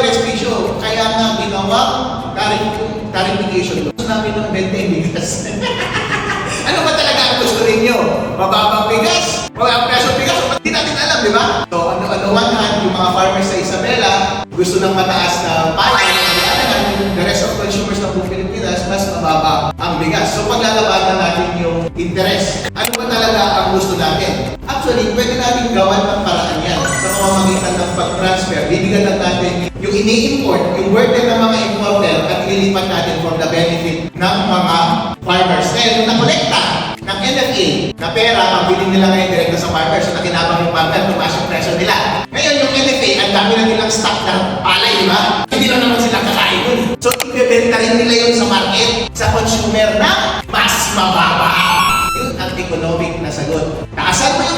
Drespisyo, kaya nga ginawa clarification. Gusto namin ng 20 bigas. ano ba talaga ang gusto ninyo? Mababang bigas? O ang presyo bigas? Hindi natin alam, di ba? So, ano, ano one hand, yung mga farmers sa Isabela, gusto ng mataas na palay, the rest of consumers ng buong Pilipinas, mas mababa ang bigas. So, paglalabanan natin yung interest. Ano ba talaga ang gusto natin? Actually, pwede natin gawan ng paraan yan sa pamamagitan ng pag-transfer. Bibigyan lang natin yung ini-import, yung burden ng mga importer at ililipat natin for the benefit ng mga farmers. Kaya yung nakolekta ng NFA na pera, pabili nila ngayon direkta sa farmers, so nakinabang yung farmer, tumaas yung presyo nila. Ngayon yung NFA, ang dami na nilang stock ng palay, di ba? Hindi lang naman sila kakain nun. So, ibebenta rin nila yun sa market, sa consumer na mas mababa. Yun ang economic na sagot. Taasan mo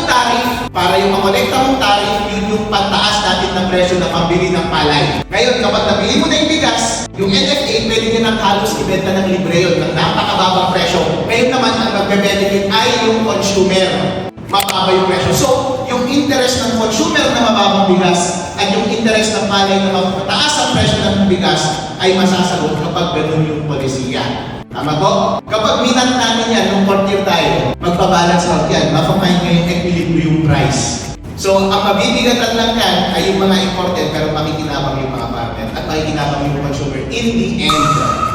para yung makolekta mong tariff, yun yung pantaas natin ng presyo na pambili ng palay. Ngayon, kapag nabili mo na yung bigas, yung NFA, pwede nyo nang halos ibenta ng libre yun ng napakababang presyo. Ngayon naman, ang magbe-benefit ay yung consumer. Mababa yung presyo. So, yung interest ng consumer na mababang bigas at yung interest ng palay na mataas ang presyo ng bigas ay masasagot kapag ganun yung polisiya. Tama ko? Kapag minat namin yan, nung fourth year tayo, magbabalance out yan, yung equilibrium price. So, ang mabibigatan lang yan ay yung mga imported pero makikinabang yung mga farmer at makikinabang yung consumer in the end.